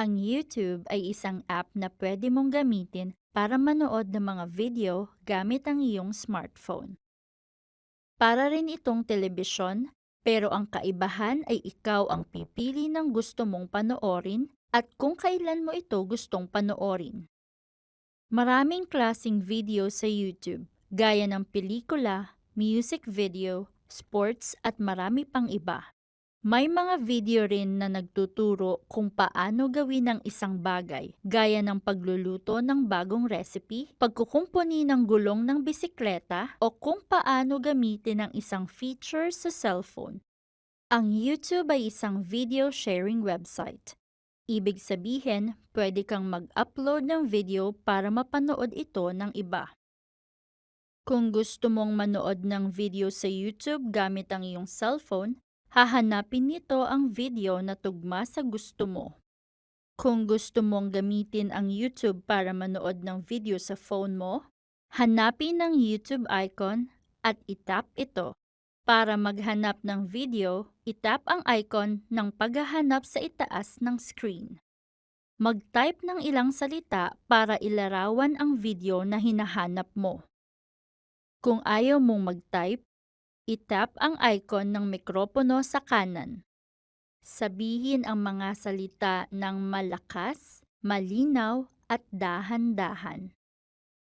Ang YouTube ay isang app na pwede mong gamitin para manood ng mga video gamit ang iyong smartphone. Para rin itong telebisyon, pero ang kaibahan ay ikaw ang pipili ng gusto mong panoorin at kung kailan mo ito gustong panoorin. Maraming klasing video sa YouTube, gaya ng pelikula, music video, sports at marami pang iba. May mga video rin na nagtuturo kung paano gawin ang isang bagay, gaya ng pagluluto ng bagong recipe, pagkukumpuni ng gulong ng bisikleta, o kung paano gamitin ang isang feature sa cellphone. Ang YouTube ay isang video sharing website. Ibig sabihin, pwede kang mag-upload ng video para mapanood ito ng iba. Kung gusto mong manood ng video sa YouTube gamit ang iyong cellphone, hahanapin nito ang video na tugma sa gusto mo. Kung gusto mong gamitin ang YouTube para manood ng video sa phone mo, hanapin ang YouTube icon at itap ito. Para maghanap ng video, itap ang icon ng paghahanap sa itaas ng screen. Mag-type ng ilang salita para ilarawan ang video na hinahanap mo. Kung ayaw mong mag-type, itap ang icon ng mikropono sa kanan. Sabihin ang mga salita ng malakas, malinaw at dahan-dahan.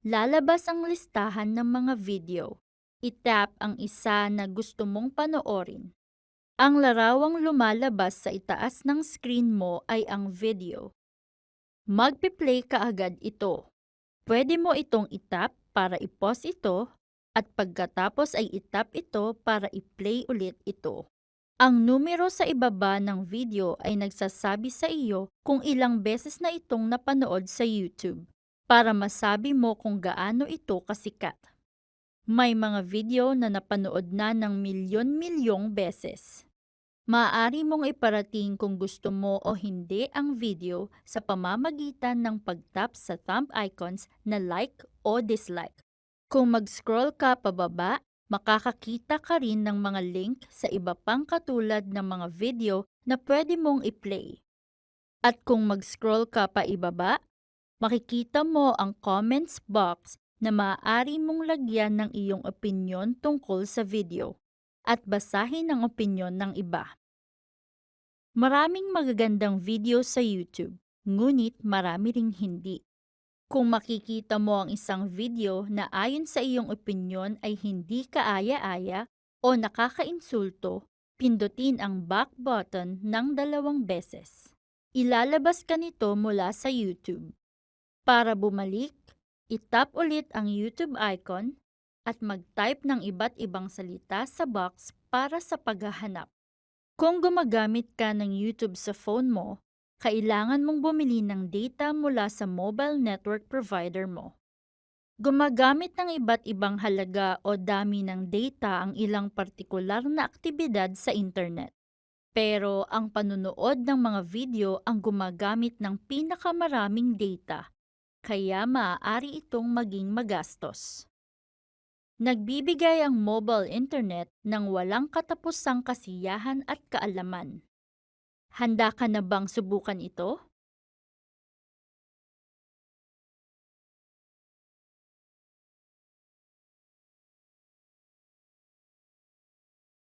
Lalabas ang listahan ng mga video. Itap ang isa na gusto mong panoorin. Ang larawang lumalabas sa itaas ng screen mo ay ang video. Magpi-play ka agad ito. Pwede mo itong itap para i-pause ito at pagkatapos ay itap ito para i-play ulit ito. Ang numero sa ibaba ng video ay nagsasabi sa iyo kung ilang beses na itong napanood sa YouTube para masabi mo kung gaano ito kasikat. May mga video na napanood na ng milyon-milyong beses. Maaari mong iparating kung gusto mo o hindi ang video sa pamamagitan ng pagtap sa thumb icons na like o dislike. Kung mag-scroll ka pababa, makakakita ka rin ng mga link sa iba pang katulad ng mga video na pwede mong i-play. At kung mag-scroll ka pa ibaba, makikita mo ang comments box na maaari mong lagyan ng iyong opinyon tungkol sa video at basahin ang opinyon ng iba. Maraming magagandang video sa YouTube, ngunit marami ring hindi. Kung makikita mo ang isang video na ayon sa iyong opinyon ay hindi kaaya-aya o nakakainsulto, pindutin ang back button ng dalawang beses. Ilalabas ka nito mula sa YouTube. Para bumalik, itap ulit ang YouTube icon at mag-type ng iba't ibang salita sa box para sa paghahanap. Kung gumagamit ka ng YouTube sa phone mo, kailangan mong bumili ng data mula sa mobile network provider mo. Gumagamit ng iba't ibang halaga o dami ng data ang ilang partikular na aktibidad sa internet. Pero ang panunood ng mga video ang gumagamit ng pinakamaraming data, kaya maaari itong maging magastos. Nagbibigay ang mobile internet ng walang katapusang kasiyahan at kaalaman. Handa ka na bang subukan ito?